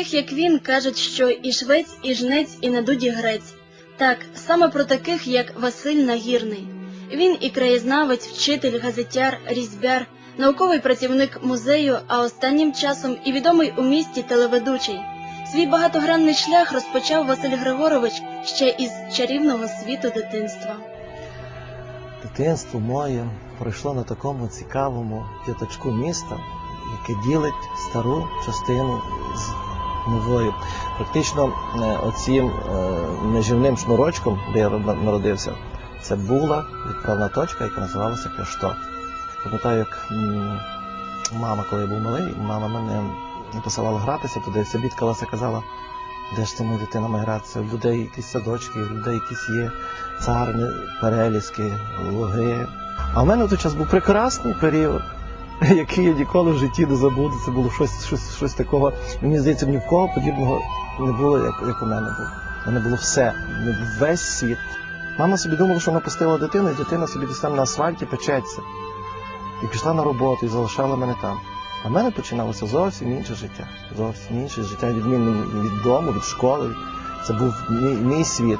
таких, як він, кажуть, що і швець, і жнець, і надуді грець. Так, саме про таких, як Василь Нагірний. Він і краєзнавець, вчитель, газетяр, різьбяр, науковий працівник музею, а останнім часом і відомий у місті телеведучий. Свій багатогранний шлях розпочав Василь Григорович ще із чарівного світу дитинства. Дитинство моє пройшло на такому цікавому п'ятачку міста, яке ділить стару частину з новою. Практично е, оцім е, неживним шнурочком, де я народився, це була відправна точка, яка називалася Кляштор. Пам'ятаю, як мама, коли я був малий, мама мене посилала гратися туди, все бідкалася, казала, де ж ти моя дитина має гратися? В людей якісь садочки, в людей якісь є царни, переліски, луги. А в мене в той час був прекрасний період, який я ніколи в житті не забуду. Це було щось, щось, щось такого. Мені здається, ні в кого подібного не було, як, як у мене було. У мене було все, весь світ. Мама собі думала, що вона пустила дитину, і дитина собі десь там на асфальті печеться. І пішла на роботу і залишала мене там. А в мене починалося зовсім інше життя. Зовсім інше життя, відмінне від дому, від школи. Це був мій, мій світ.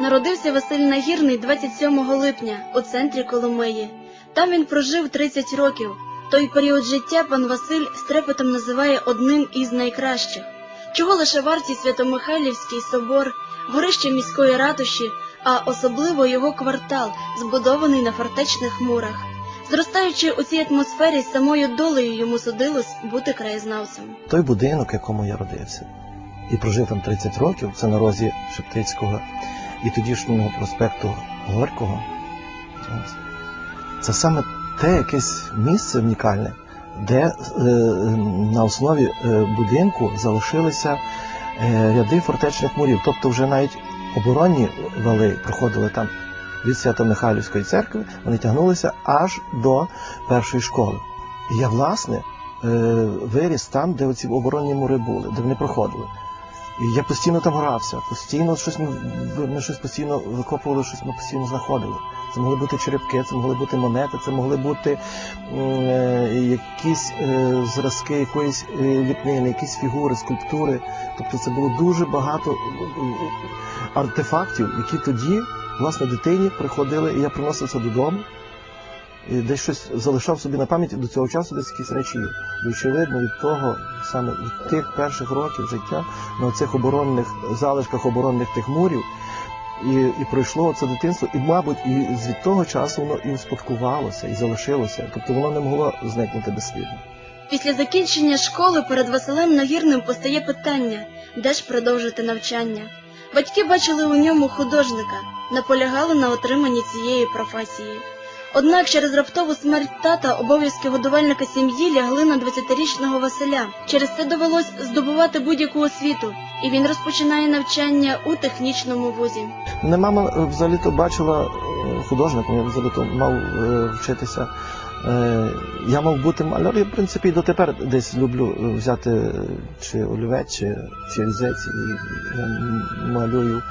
Народився Василь Нагірний 27 липня у центрі Коломиї. Там він прожив 30 років. Той період життя пан Василь з трепетом називає одним із найкращих. Чого лише варті Свято-Михайлівський собор, горище міської ратуші, а особливо його квартал, збудований на фортечних мурах. Зростаючи у цій атмосфері, самою долею йому судилось бути краєзнавцем. Той будинок, якому я родився, і прожив там 30 років, це на розі Шептицького і тодішнього проспекту Горького. Це саме те якесь місце унікальне, де е, на основі е, будинку залишилися е, ряди фортечних мурів. Тобто вже навіть оборонні вали проходили там від Свято-Михайлівської церкви, вони тягнулися аж до першої школи. І я, власне, е, виріс там, де оці оборонні мури були, де вони проходили. І я постійно там грався, постійно щось ми, ми щось постійно викопували, щось ми постійно знаходили. Це могли бути черепки, це могли бути монети, це могли бути е, якісь е, зразки якоїсь е, ліпнини, якісь фігури, скульптури. Тобто це було дуже багато артефактів, які тоді, власне, дитині приходили, і я приносив це додому. І десь щось залишав собі на пам'ять до цього часу десь якісь речі. І очевидно, від того, саме від тих перших років життя на цих оборонних залишках оборонних тих мурів, і, і пройшло це дитинство, і, мабуть, і від того часу воно і успадкувалося, і залишилося. Тобто воно не могло зникнути безслідно. Після закінчення школи перед Василем Нагірним постає питання, де ж продовжити навчання. Батьки бачили у ньому художника, наполягали на отриманні цієї професії. Однак через раптову смерть тата обов'язки годувальника сім'ї лягли на 20-річного Василя. Через це довелось здобувати будь-яку освіту, і він розпочинає навчання у технічному вузі. Мене мама е, взагалі-то бачила е, художником, я взагалі-то мав е, вчитися. Е, Я мав бути маляром, я, в принципі, дотепер десь люблю е, взяти чи олівець, чи, чи різець, і я малюю.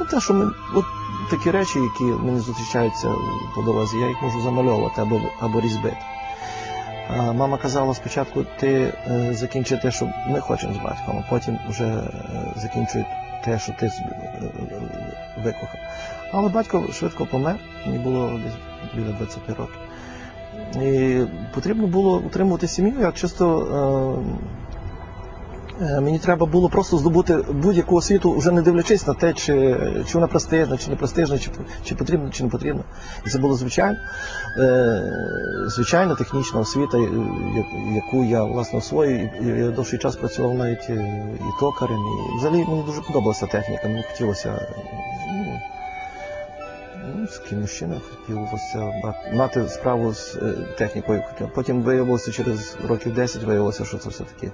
Ну, те, що ми, от такі речі, які мені зустрічаються по дорозі, я їх можу замальовувати або, або різьбити. А мама казала спочатку, ти е, закінчи те, що ми хочемо з батьком, а потім вже е, закінчуй те, що ти е, викохав. Але батько швидко помер, мені було десь біля 20 років. І потрібно було утримувати сім'ю, я чисто. Е, Мені треба було просто здобути будь-яку освіту, вже не дивлячись на те, чи, чи вона престижна, чи не престижна, чи, чи потрібна, чи не потрібна. І це було звичайно, е, звичайна технічна освіта, е, яку я власне освоїв. І Я довший час працював навіть і токарем, і взагалі мені дуже подобалася техніка. Мені хотілося ну, ну, з ким мужчина хотілося мати справу з технікою. Потім виявилося через років 10 виявилося, що це все-таки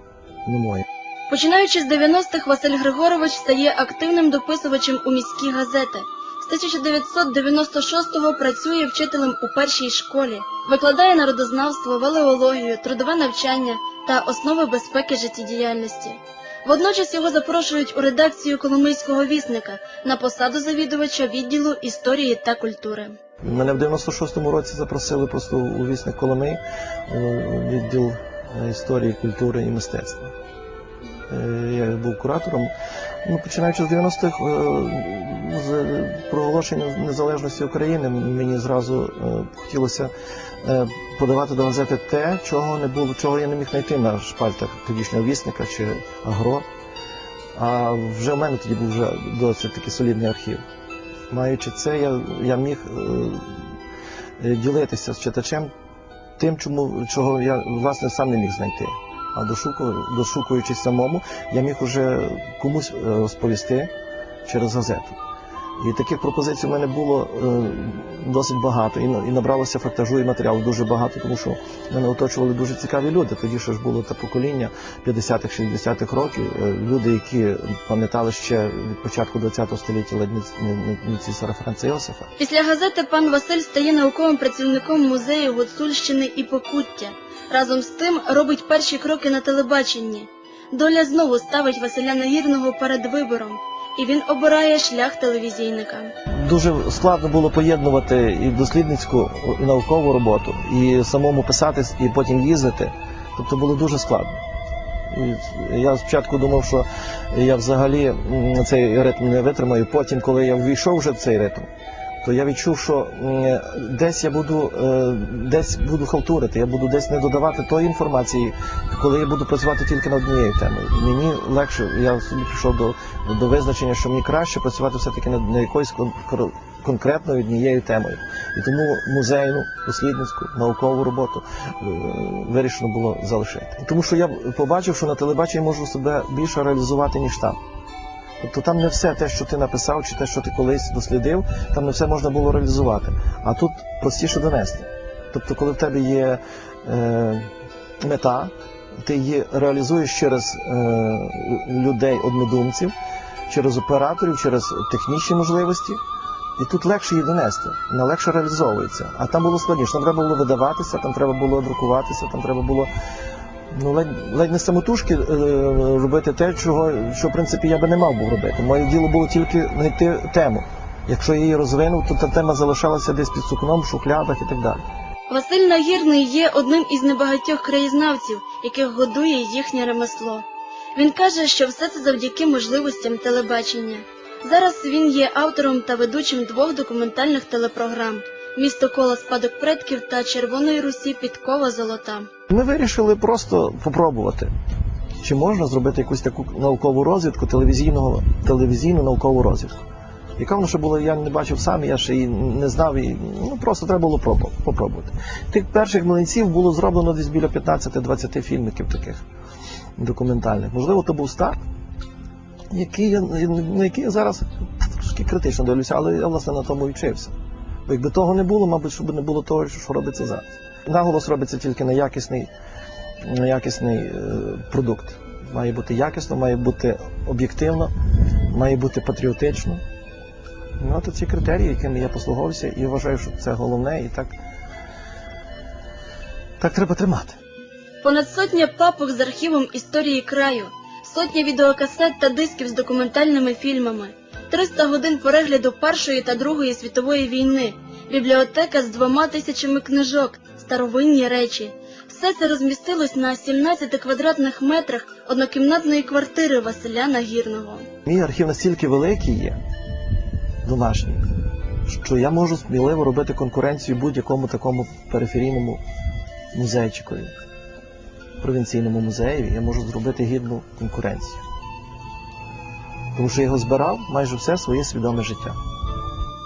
не моє. Починаючи з 90-х, Василь Григорович стає активним дописувачем у міські газети. З 1996-го працює вчителем у першій школі, викладає народознавство, валеологію, трудове навчання та основи безпеки життєдіяльності. Водночас його запрошують у редакцію Коломийського вісника на посаду завідувача відділу історії та культури. Мене в 96-му році запросили просто у вісник Коломий у відділ е, історії, культури і мистецтва. Е, я був куратором. Ну, починаючи з 90-х, е, з проголошення незалежності України, мені зразу е, хотілося подавати до газети те, чого не було, чого я не міг знайти на шпальтах тодішнього вісника чи агро. А вже в мене тоді був вже досить такий солідний архів. Маючи це, я, я міг ділитися з читачем тим, чому, чого я власне сам не міг знайти. А дошуку, дошукуючись самому, я міг уже комусь е, розповісти через газету. І таких пропозицій в мене було е, досить багато, і, набралося фактажу і матеріалу дуже багато, тому що мене оточували дуже цікаві люди. Тоді ще ж було те покоління 50-х, 60-х років, е, люди, які пам'ятали ще від початку ХХ століття не цісара Франца Йосифа. Після газети пан Василь стає науковим працівником музею Гуцульщини і Покуття. Разом з тим робить перші кроки на телебаченні. Доля знову ставить Василя Нагірного перед вибором, і він обирає шлях телевізійника. Дуже складно було поєднувати і дослідницьку, і наукову роботу, і самому писати, і потім їздити. Тобто було дуже складно. І я спочатку думав, що я взагалі цей ритм не витримаю. Потім, коли я ввійшов вже в цей ритм, то я відчув, що десь я буду е, десь буду халтурити, я буду десь не додавати тої інформації, коли я буду працювати тільки над однією темою. Мені легше, я собі прийшов до, до визначення, що мені краще працювати все-таки над, якоюсь кон- кон- конкретною однією темою. І тому музейну, дослідницьку, наукову роботу е, вирішено було залишити. Тому що я побачив, що на телебаченні можу себе більше реалізувати, ніж там. Тобто там не все те, що ти написав, чи те, що ти колись дослідив, там не все можна було реалізувати. А тут простіше донести. Тобто, коли в тебе є е, мета, ти її реалізуєш через е, людей, однодумців, через операторів, через технічні можливості. І тут легше її донести, вона легше реалізовується. А там було складніше. Там треба було видаватися, там треба було друкуватися, там треба було ну, ледь, ледь не самотужки е, робити те, чого, що в принципі я би не мав був робити. Моє діло було тільки знайти тему. Якщо я її розвинув, то та тема залишалася десь під сукном, в шухлядах і так далі. Василь Нагірний є одним із небагатьох краєзнавців, яких годує їхнє ремесло. Він каже, що все це завдяки можливостям телебачення. Зараз він є автором та ведучим двох документальних телепрограм Місто коло спадок предків та Червоної Русі підкова золота. Ми вирішили просто попробувати, чи можна зробити якусь таку наукову розвідку, телевізійного, телевізійну наукову розвідку. Яка вона ще була, я не бачив сам, я ще її не знав, і ну просто треба було пробу- попробувати. Тих перших млинців було зроблено десь біля 15-20 фільмиків таких документальних. Можливо, то був старт, який на який я зараз трошки критично дивлюся, але я власне на тому і вчився. Бо якби того не було, мабуть, щоб не було того, що робиться зараз. Наголос робиться тільки на якісний, на якісний е, продукт. Має бути якісно, має бути об'єктивно, має бути патріотично. Ну, то ці критерії, якими я послуговувався, і вважаю, що це головне, і так, так треба тримати. Понад сотня папок з архівом історії краю, сотня відеокасет та дисків з документальними фільмами, 300 годин перегляду Першої та Другої світової війни, бібліотека з двома тисячами книжок, старовинні речі. Все це розмістилось на 17 квадратних метрах однокімнатної квартири Василя Нагірного. Мій архів настільки великий є, домашній, що я можу сміливо робити конкуренцію будь-якому такому периферійному музейчикові, провінційному музеєві, я можу зробити гідну конкуренцію. Тому що я його збирав майже все своє свідоме життя.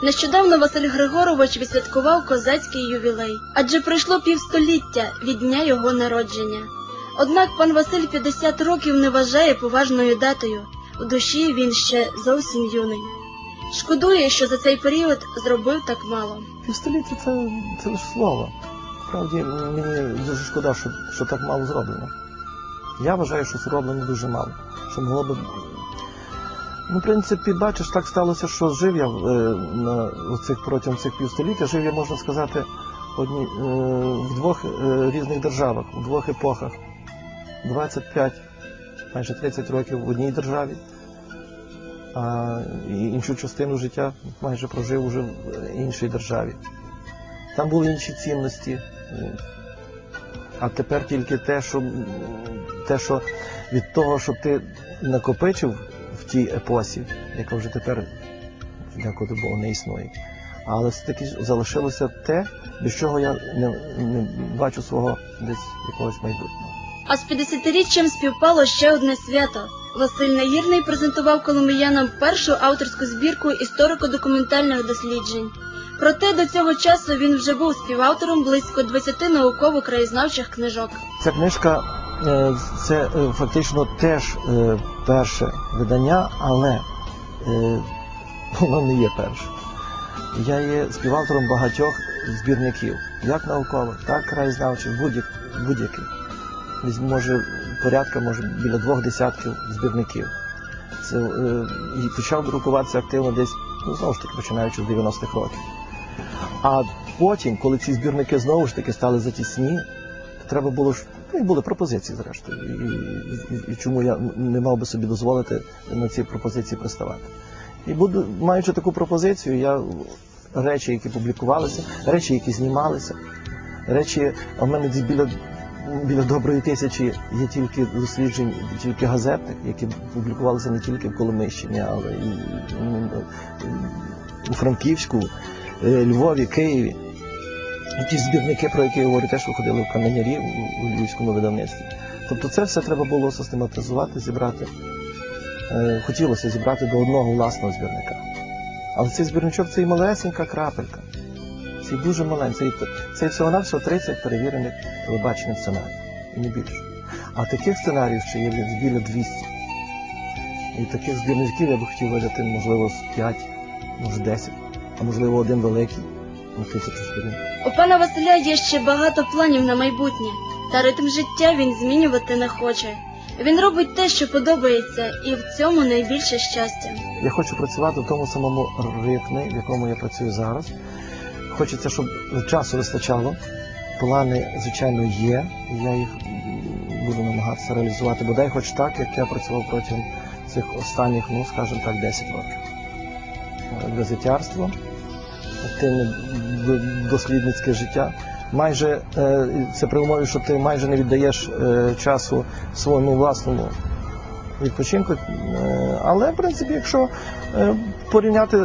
Нещодавно Василь Григорович відсвяткував козацький ювілей, адже пройшло півстоліття від дня його народження. Однак пан Василь 50 років не вважає поважною датою. У душі він ще зовсім юний. Шкодує, що за цей період зробив так мало. Півстоліття це, це лише слово. Справді мені дуже шкода, що, що так мало зроблено. Я вважаю, що зроблено дуже мало. Що могло би. Ну, в принципі, бачиш, так сталося, що жив я е, на оцих, протягом цих півстоліття, жив я, можна сказати, одні, е, в двох е, різних державах, в двох епохах. 25, майже 30 років в одній державі, а іншу частину життя майже прожив уже в іншій державі. Там були інші цінності. А тепер тільки те, що, те, що від того, що ти накопичив в тій епосі, яка вже тепер, дякувати Богу, не існує. Але все-таки залишилося те, без чого я не, не бачу свого десь якогось майбутнього. А з 50-річчям співпало ще одне свято. Василь Нагірний презентував коломиянам першу авторську збірку історико-документальних досліджень. Проте до цього часу він вже був співавтором близько 20 науково-краєзнавчих книжок. Ця книжка це е, фактично теж е, перше видання, але е, воно не є перше. Я є співавтором багатьох збірників, як наукових, так краєзнавчих, будь-як- будь-яких. Десь може порядка, може біля двох десятків збірників. Це, е, і почав друкуватися активно десь, ну знову ж таки, починаючи з 90-х років. А потім, коли ці збірники знову ж таки стали затісні, треба було ну і були пропозиції зрештою. І, і, і, і чому я не мав би собі дозволити на ці пропозиції приставати. І буду, маючи таку пропозицію, я речі, які публікувалися, речі, які знімалися, речі, а в мене десь біля, біля доброї тисячі є тільки досліджень, тільки газетних, які публікувалися не тільки в Коломищині, але і, у Франківську, е, Львові, Києві. Ті збірники, про які я говорю, теж виходили в каменярі у львівському видавництві. Тобто це все треба було систематизувати, зібрати. Е, Хотілося зібрати до одного власного збірника. Але цей збірничок це і малесенька крапелька. Це і дуже маленький. Це, всього навсього 30 перевірених телебачених сценаріїв. І не більше. А таких сценаріїв ще є біля 200. І таких збірників я би хотів видати, можливо, з 5, може 10, а можливо один великий У пана Василя є ще багато планів на майбутнє, та ритм життя він змінювати не хоче. Він робить те, що подобається, і в цьому найбільше щастя. Я хочу працювати в тому самому ритмі, в якому я працюю зараз. Хочеться, щоб часу вистачало. Плани, звичайно, є. Я їх буду намагатися реалізувати, бодай хоч так, як я працював протягом цих останніх, ну скажімо так, 10 років. Е, Газетярство, активне дослідницьке життя. Майже е, це при умові, що ти майже не віддаєш е, часу своєму власному відпочинку. Е, Але, в принципі, якщо порівняти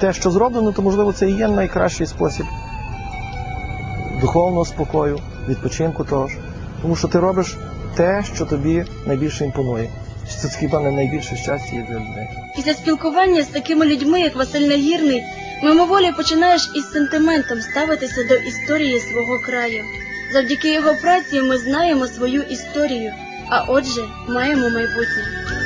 те, що зроблено, то можливо це і є найкращий спосіб духовного спокою, відпочинку того ж. Тому що ти робиш те, що тобі найбільше імпонує. Це хіба не найбільше щастя для людей. Після спілкування з такими людьми, як Василь Нагірний, мимоволі починаєш із сентиментом ставитися до історії свого краю. Завдяки його праці ми знаємо свою історію, а отже, маємо майбутнє.